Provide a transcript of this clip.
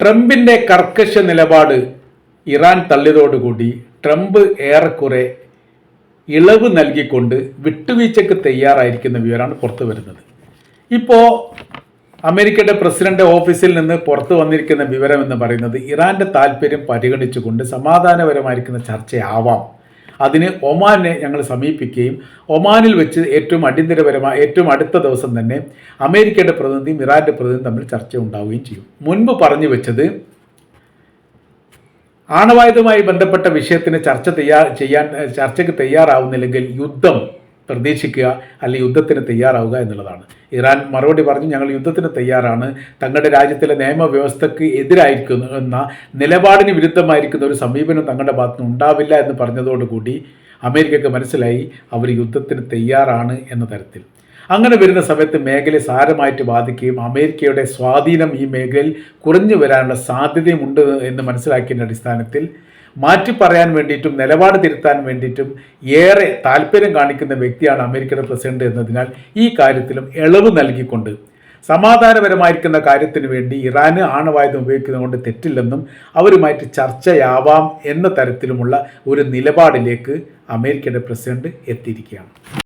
ട്രംപിന്റെ കർക്കശ നിലപാട് Iran തള്ളിയതോടുകൂടി Trump ഏറെക്കുറെ ഇളവ് നൽകിക്കൊണ്ട് വിട്ടുവീഴ്ചയ്ക്ക് തയ്യാറായിരിക്കുന്ന വിവരമാണ് പുറത്തു വരുന്നത്. ഇപ്പോൾ അമേരിക്കയുടെ പ്രസിഡന്റ് ഓഫീസിൽ നിന്ന് പുറത്തു വന്നിരിക്കുന്ന വിവരം എന്ന് പറയുന്നത് ഇറാന്റെ താല്പര്യം പരിഗണിച്ചുകൊണ്ട് സമാധാനപരമായിരിക്കുന്ന ചർച്ചയാവാം. അതിന് ഒമാനെ ഞങ്ങൾ സമീപിക്കുകയും ഒമാനിൽ വെച്ച് ഏറ്റവും അടിയന്തരപരമായ ഏറ്റവും അടുത്ത ദിവസം തന്നെ അമേരിക്കയുടെ പ്രതിനിധിയും ഇറാന്റെ പ്രതിനിധിയും തമ്മിൽ ചർച്ച ഉണ്ടാവുകയും ചെയ്യും. മുൻപ് പറഞ്ഞു വെച്ചത് ആണവായുധവുമായി ബന്ധപ്പെട്ട വിഷയത്തിന് ചർച്ച ചെയ്യാൻ ചർച്ചയ്ക്ക് തയ്യാറാവുന്നില്ലെങ്കിൽ യുദ്ധം പ്രതീക്ഷിക്കുക അല്ലെങ്കിൽ യുദ്ധത്തിന് തയ്യാറാവുക എന്നുള്ളതാണ്. ഇറാൻ മറുപടി പറഞ്ഞു ഞങ്ങൾ യുദ്ധത്തിന് തയ്യാറാണ്. തങ്ങളുടെ രാജ്യത്തിലെ നിയമവ്യവസ്ഥയ്ക്ക് എതിരായിരിക്കുന്നു നിലപാടിന് വിരുദ്ധമായിരിക്കുന്ന ഒരു സമീപനം തങ്ങളുടെ ഭാഗത്ത് നിന്ന് ഉണ്ടാവില്ല എന്ന് പറഞ്ഞതോടുകൂടി അമേരിക്കക്ക് മനസ്സിലായി അവർ യുദ്ധത്തിന് തയ്യാറാണ് എന്ന തരത്തിൽ. അങ്ങനെ വരുന്ന സമയത്ത് മേഖലയെ സാരമായിട്ട് ബാധിക്കുകയും അമേരിക്കയുടെ സ്വാധീനം ഈ മേഖലയിൽ കുറഞ്ഞു വരാനുള്ള സാധ്യതയുമുണ്ട് എന്ന് മനസ്സിലാക്കിയതിന്റെ അടിസ്ഥാനത്തിൽ മാറ്റി പറയാൻ വേണ്ടിയിട്ടും നിലപാട് തിരുത്താൻ വേണ്ടിയിട്ടും ഏറെ താല്പര്യം കാണിക്കുന്ന വ്യക്തിയാണ് അമേരിക്കയുടെ പ്രസിഡന്റ് എന്നതിനാൽ ഈ കാര്യത്തിലും ഇളവ് നൽകിക്കൊണ്ട് സമാധാനപരമായിരിക്കുന്ന കാര്യത്തിന് വേണ്ടി ഇറാന് ആണവായുധം ഉപയോഗിക്കുന്നതുകൊണ്ട് തെറ്റില്ലെന്നും അവരുമായിട്ട് ചർച്ചയാവാം എന്ന തരത്തിലുമുള്ള ഒരു നിലപാടിലേക്ക് അമേരിക്കയുടെ പ്രസിഡന്റ് എത്തിയിരിക്കുകയാണ്.